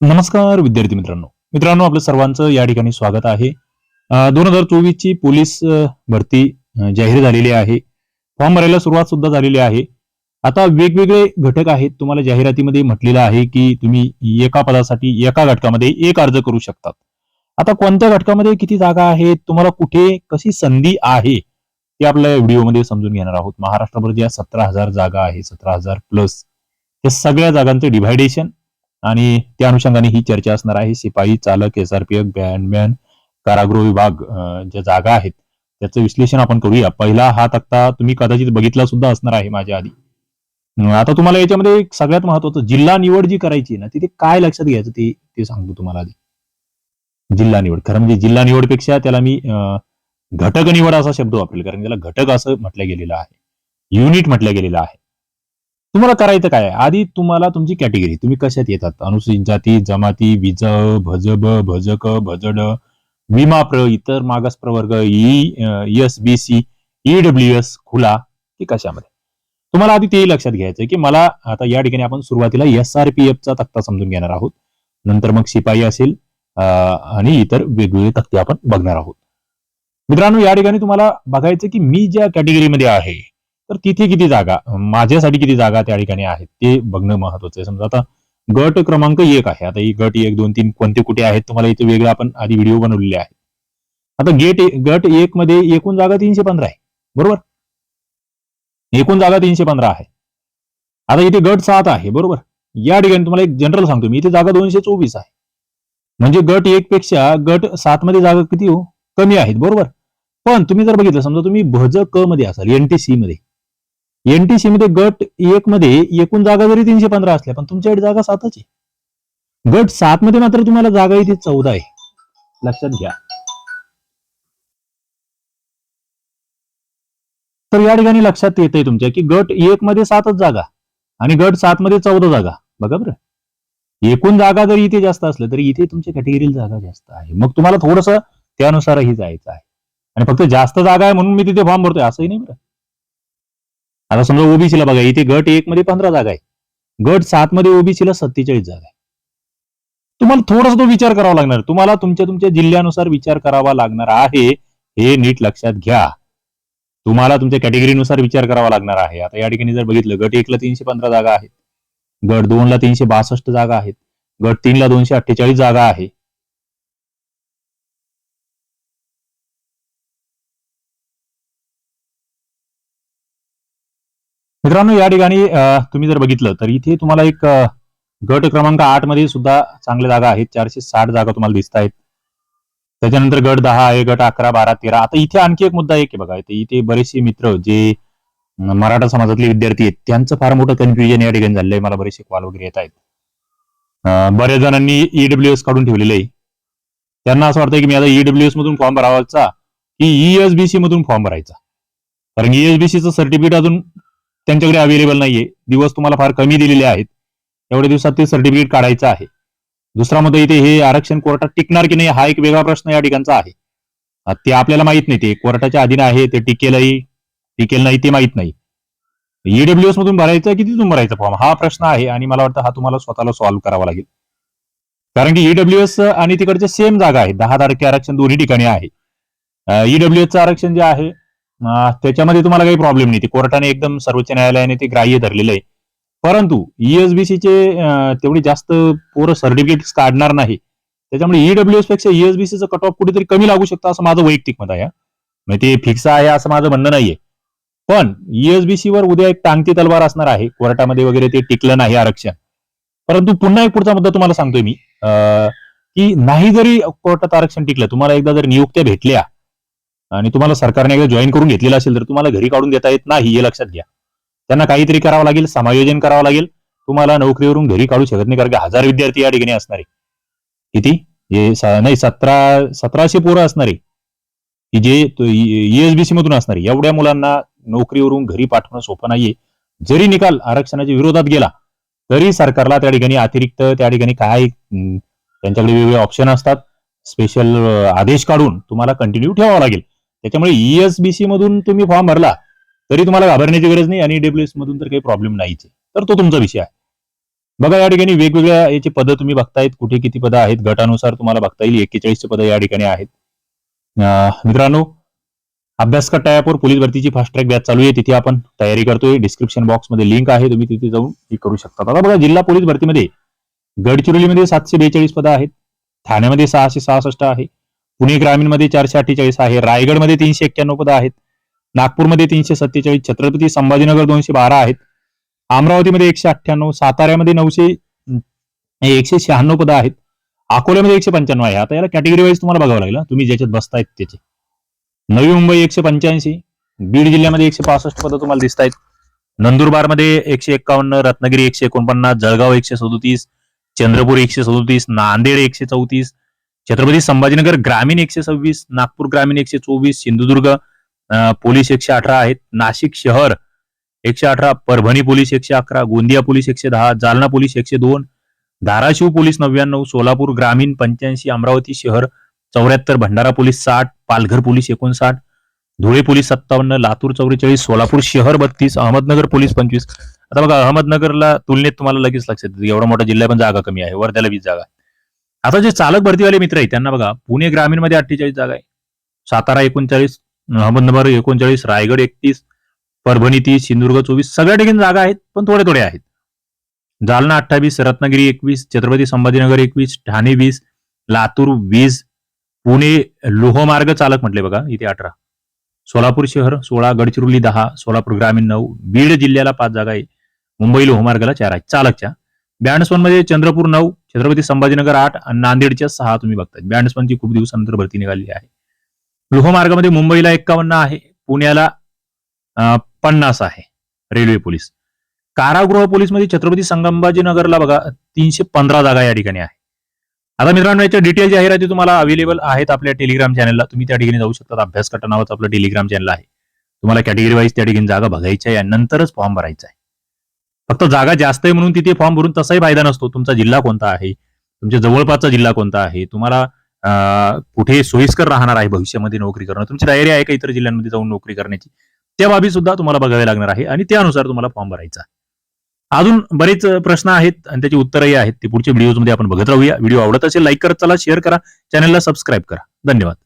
नमस्कार विद्यार्थी मित्रांनो. मित्रांनो आपलं सर्वांचं या ठिकाणी स्वागत आहे. दोन हजार चोवीस ची पोलीस भरती जाहीर झालेली आहे. फॉर्म भरायला सुरुवात सुद्धा झालेली आहे. आता वेगवेगळे घटक आहेत. तुम्हाला जाहिरातीमध्ये म्हटलेलं आहे की तुम्ही एका पदासाठी एका घटकामध्ये एक अर्ज करू शकतात. आता कोणत्या घटकामध्ये किती जागा आहेत? तुम्हाला कुठे कशी संधी आहे? ते आपल्या व्हिडिओमध्ये समजून घेणार आहोत. महाराष्ट्रामध्ये ज्या सतरा हजार जागा आहे सतरा हजार प्लस त्या सगळ्या जागांचं डिव्हायडेशन आणि त्या अनुषंगाने ही चर्चा असणार आहे. शिपाई चालक एसआरपीएफ बँडमॅन कारागृह विभाग ज्या जागा आहेत त्याचं विश्लेषण आपण करूया. पहिला हा तक्ता तुम्ही कदाचित बघितला सुद्धा असणार आहे माझ्या आधी. आता तुम्हाला याच्यामध्ये एक सगळ्यात महत्वाचं जिल्हा निवड जी करायची ना तिथे काय लक्षात घ्यायचं ते ते सांगतो तुम्हाला आधी. जिल्हा निवड. खरं म्हणजे जिल्हा निवडपेक्षा त्याला मी अं, घटक निवड असा शब्द वापरेल कारण त्याला घटक असं म्हटलं गेलेलं आहे. युनिट म्हटलं गेलेलं आहे. तुम्हाला करायचं काय? आधी तुम्हाला तुमची कॅटेगरी. तुम्ही कशात येतात? अनुसूचित जाती जमाती विज भजब भजक भजड विमा प्र इतर मागास प्रवर्ग E S B C E W S खुला की कशामध्ये? तुम्हाला आधी तेही लक्षात घ्यायचं की मला आता या ठिकाणी आपण सुरुवातीला एस आर पी एफचा तक्ता समजून घेणार आहोत. नंतर मग शिपाई असेल आणि इतर वेगवेगळे तक्ते आपण बघणार आहोत. मित्रांनो या ठिकाणी तुम्हाला बघायचं की मी ज्या कॅटेगरीमध्ये आहे तर तिथे किती जागा माझ्यासाठी किती जागा त्या ठिकाणी आहेत ते बघणं महत्वाचं आहे. समजा आता गट क्रमांक एक आहे. आता ही गट एक दोन तीन कोणते कुठे आहेत तुम्हाला इथे वेगळे आपण आधी व्हिडिओ बनवलेले आहे आता गेट गट एक मध्ये एकूण जागा तीनशे पंधरा आहे. बरोबर? एकूण जागा तीनशे पंधरा आहे. आता इथे गट सात आहे. बरोबर? या ठिकाणी तुम्हाला एक जनरल सांगतो. मी इथे जागा दोनशे चोवीस आहे. म्हणजे गट एक पेक्षा गट सात मध्ये जागा किती हो? कमी आहेत. बरोबर? पण तुम्ही जर बघितलं समजा तुम्ही भज क मध्ये असाल एनटीसी मध्ये एनटीसी मध्ये गट एक मध्ये एकूण जागा जरी तीनशे पंधरा असल्या पण तुमच्याकडे जागा सातच आहे. गट सात मध्ये मात्र तुम्हाला जागा इथे चौदा आहे. लक्षात घ्या. तर या ठिकाणी लक्षात येत आहे तुमच्या की गट एक मध्ये सातच जागा आणि गट सात मध्ये चौदा जागा. बघा बरं. एकूण जागा जरी इथे जास्त असलं तरी इथे तुमच्या कॅटेगरीला जागा जास्त आहे. मग तुम्हाला थोडस त्यानुसारही जायचं आहे. आणि फक्त जास्त जागा आहे म्हणून मी तिथे फॉर्म भरतोय असंही नाही बरं. आता समजा ओबीसीला बघा इथे गट एक मध्ये पंधरा जागा आहे. गट सात मध्ये ओबीसीला सत्तेचाळीस जागा आहे. तुम्हाला थोडासा तो विचार करावा लागणार. तुम्हाला तुमच्या तुमच्या जिल्ह्यानुसार विचार करावा लागणार आहे. हे नीट लक्षात घ्या. तुम्हाला तुमच्या कॅटेगरीनुसार विचार करावा लागणार आहे. आता या ठिकाणी जर बघितलं गट एकला तीनशे पंधरा जागा आहेत. गट दोनला तीनशे बासष्ट जागा आहेत. गट तीनला दोनशे अठ्ठेचाळीस जागा आहे. मित्रांनो या ठिकाणी तुम्ही जर बघितलं तर इथे तुम्हाला एक गट क्रमांक आठमध्ये सुद्धा चांगल्या जागा आहेत. चारशे साठ जागा तुम्हाला दिसत आहेत. त्याच्यानंतर गट दहा आहे गट अकरा बारा तेरा. आता इथे आणखी एक मुद्दा एक आहे बघा. इथे इथे बरेचसे मित्र जे मराठा समाजातले विद्यार्थी आहेत त्यांचं फार मोठं कन्फ्युजन या ठिकाणी झालंय. मला बरेचसे कॉल वगैरे येत आहेत. बऱ्याच जणांनी ईडब्ल्यू एस काढून ठेवलेलं आहे. त्यांना असं वाटतं की मी आता ईडब्ल्यू एस मधून फॉर्म भरावाचा की ईएसबीसी मधून फॉर्म भरायचा. कारण ईएसबीसीचं सर्टिफिकेट अजून त्यांच्याकडे अवेलेबल नाहीये. दिवस तुम्हाला फार कमी दिलेले आहेत. एवढ्या दिवसात ते सर्टिफिकेट काढायचं आहे. दुसरा मुद्दा इथे हे आरक्षण कोर्टात टिकणार की नाही हा एक वेगळा प्रश्न या ठिकाणचा आहे. ते आपल्याला माहीत नाही. ते कोर्टाच्या अधीन आहे ते टिकेलही टिकेल नाही ते माहीत नाही. ईडब्ल्यू एस मधून भरायचं की तिथून भरायचा फॉर्म हा प्रश्न आहे आणि मला वाटतं हा तुम्हाला स्वतःला सॉल्व्ह करावा लागेल. कारण की ईडब्ल्यू एस आणि तिकडचे सेम जागा आहे दहा तारखे आरक्षण दोन्ही ठिकाणी आहे. ईडब्ल्यू एसचं आरक्षण जे आहे त्याच्यामध्ये तुम्हाला काही प्रॉब्लेम नाही. ते कोर्टाने एकदम सर्वोच्च न्यायालयाने ते ग्राह्य धरलेलं आहे. परंतु E ईएसबीसीचे तेवढी जास्त पोरं सर्टिफिकेट काढणार नाही. त्याच्यामुळे ईडब्ल्यू एसपेक्षा E ईएसबीसीचं कट ऑफ कुठेतरी कमी लागू शकतं असं माझं वैयक्तिक मत आहे हा. म्हणजे ते फिक्स आहे असं माझं म्हणणं नाहीये. पण ईएसबीसी वर उद्या एक टांगती तलवार असणार आहे. कोर्टामध्ये वगैरे ते टिकलं नाही आरक्षण. परंतु पुन्हा एक पुढचा मुद्दा तुम्हाला सांगतोय मी. की नाही जरी कोर्टात आरक्षण टिकलं तुम्हाला एकदा जर नियुक्त्या भेटल्या आणि तुम्हाला सरकारने एकदा जॉईन करून घेतलेलं असेल तर तुम्हाला घरी काढून देता येत नाही हे लक्षात घ्या. त्यांना काहीतरी करावं लागेल समायोजन करावं लागेल. तुम्हाला नोकरीवरून घरी काढू शकत नाही कारण की हजार विद्यार्थी या ठिकाणी असणार आहे. किती? हे नाही सतरा सतराशे पोरं असणार आहे. की जे ईएसबीसी मधून असणार आहे. एवढ्या मुलांना नोकरीवरून घरी पाठवणं सोपं नाहीये. जरी निकाल आरक्षणाच्या विरोधात गेला तरी सरकारला त्या ठिकाणी अतिरिक्त त्या ठिकाणी काय त्यांच्याकडे वेगवेगळे ऑप्शन असतात. स्पेशल आदेश काढून तुम्हाला कंटिन्यू ठेवावा लागेल. त्याच्यामुळे ईएसबीसी मधून तुम्ही फॉर्म भरला तरी तुम्हाला घाबरण्याची गरज नाही आणि डब्ल्यूएस मधून तर काही प्रॉब्लेम नाहीच तर तो तुमचा विषय आहे. बघा या ठिकाणी वेगवेगळ्या याची पदं तुम्ही बघतायत कुठे किती पदं आहेत गटानुसार तुम्हाला बघता येईल. एक्केचाळीसचे पदं या ठिकाणी आहेत. मित्रांनो अभ्यास कट्टा ॲपवर पोलीस भरतीची फास्ट ट्रॅक बॅच चालू आहे. तिथे आपण तयारी करतोय. डिस्क्रिप्शन बॉक्समध्ये लिंक आहे. तुम्ही तिथे जाऊन हे करू शकता. आता बघा जिल्हा पोलीस भरतीमध्ये गडचिरोलीमध्ये सातशे बेचाळीस पदं आहेत. ठाण्यामध्ये सहाशे सहासष्ट आहे. पुणे ग्रामीणमध्ये चारशे अठ्ठेचाळीस आहे. रायगडमध्ये तीनशे एक्क्याण्णव पदं आहेत. नागपूरमध्ये तीनशे सत्तेचाळीस छत्रपती संभाजीनगर दोनशे बारा आहेत. अमरावतीमध्ये एकशे अठ्ठ्याण्णव साताऱ्यामध्ये नऊशे एकशे शहाण्णव पदं आहेत. अकोल्यामध्ये एकशे पंच्याण्णव आहे. आता याला कॅटेगरी वाईज तुम्हाला बघावं लागेल तुम्ही ज्याच्यात बसतायत त्याचे. नवी मुंबई एकशे पंच्याऐंशी बीड जिल्ह्यामध्ये एकशे पासष्ट पदं तुम्हाला दिसत आहेत नंदुरबारमध्ये एकशे एक्कावन्न रत्नागिरी एकशे एकोणपन्नास जळगाव एकशे सदोतीस चंद्रपूर एकशे सदोतीस नांदेड एकशे चौतीस छत्रपती संभाजीनगर ग्रामीण एकशे सव्वीस नागपूर ग्रामीण एकशे चोवीस सिंधुदुर्ग पोलीस एकशे अठरा आहेत. नाशिक शहर एकशे अठरा परभणी पोलीस एकशे अकरा गोंदिया पोलीस एकशे दहा जालना पोलीस एकशे दोन धाराशिव पोलीस नव्याण्णव सोलापूर ग्रामीण पंच्याऐंशी अमरावती शहर चौऱ्याहत्तर भंडारा पोलीस साठ पालघर पोलीस एकोणसाठ धुळे पोलीस सत्तावन्न लातूर चौवेचाळीस सोलापूर शहर बत्तीस अहमदनगर पोलीस पंचवीस. आता बघा अहमदनगरला तुलनेत तुम्हाला लगेच लक्षात येतं. एवढा मोठा जिल्हा पण जागा कमी आहे. वर्ध्याला वीस जागा. आहे. आता जे चालक भरतीवाले मित्र आहेत त्यांना बघा पुणे ग्रामीणमध्ये अठ्ठेचाळीस जागा आहे. सातारा एकोणचाळीस अहमदनगर एकोणचाळीस रायगड एकतीस परभणी तीस सिंधुदुर्ग चोवीस सगळ्या ठिकाणी जागा आहेत पण थोडे थोडे आहेत. जालना अठ्ठावीस रत्नागिरी एकवीस छत्रपती संभाजीनगर एकवीस ठाणे वीस लातूर वीस पुणे लोहमार्ग चालक म्हटले बघा इथे अठरा. सोलापूर शहर सोळा गडचिरोली दहा सोलापूर ग्रामीण नऊ बीड जिल्ह्याला पाच जागा आहे. मुंबई लोहमार्गाला चार आहेत चालकच्या. बँड्सवनमध्ये चंद्रपूर नऊ छत्रपती संभाजीनगर आठ आणि नांदेडच्या सहा तुम्ही बघताय. ची खूप दिवसानंतर भरती निघाली आहे. लोहमार्गामध्ये मुंबईला एक्कावन्न आहे पुण्याला पन्नास आहे रेल्वे पोलीस. कारागृह पोलीसमध्ये छत्रपती संभाजीनगरला बघा तीनशे पंधरा जागा या ठिकाणी आहे. आता मित्रांनो याच्या डिटेल जाहिराती तुम्हाला अवेलेबल आहेत आपल्या टेलिग्राम चॅनलला तुम्ही त्या ठिकाणी जाऊ शकता अभ्यास नावाचं आपलं टेलिग्राम चॅनल आहे. तुम्हाला कॅटेगरी वाईज त्या ठिकाणी जागा बघायच्या आहे नंतरच फॉर्म भरायचा आहे. फक्त जागा जास्त आहे म्हणून तिथे फॉर्म भरून तसाही फायदा नसतो. तुमचा जिल्हा कोणता आहे? तुमच्या जवळपासचा जिल्हा कोणता आहे? तुम्हाला कुठे सोयीस्कर राहणार आहे भविष्यामध्ये नोकरी करणं? तुमची तयारी आहे का इतर जिल्ह्यांमध्ये जाऊन नोकरी करण्याची? त्या बाबी सुद्धा तुम्हाला बघावे लागणार आहे आणि त्यानुसार तुम्हाला फॉर्म भरायचा अजून बरेच प्रश्न आहेत आणि त्याची उत्तरही आहेत. ते पुढच्या व्हिडिओमध्ये आपण बघत राहूया. व्हिडिओ आवडत असेल लाईक करत चला शेअर करा. चॅनलला सबस्क्राईब करा. धन्यवाद.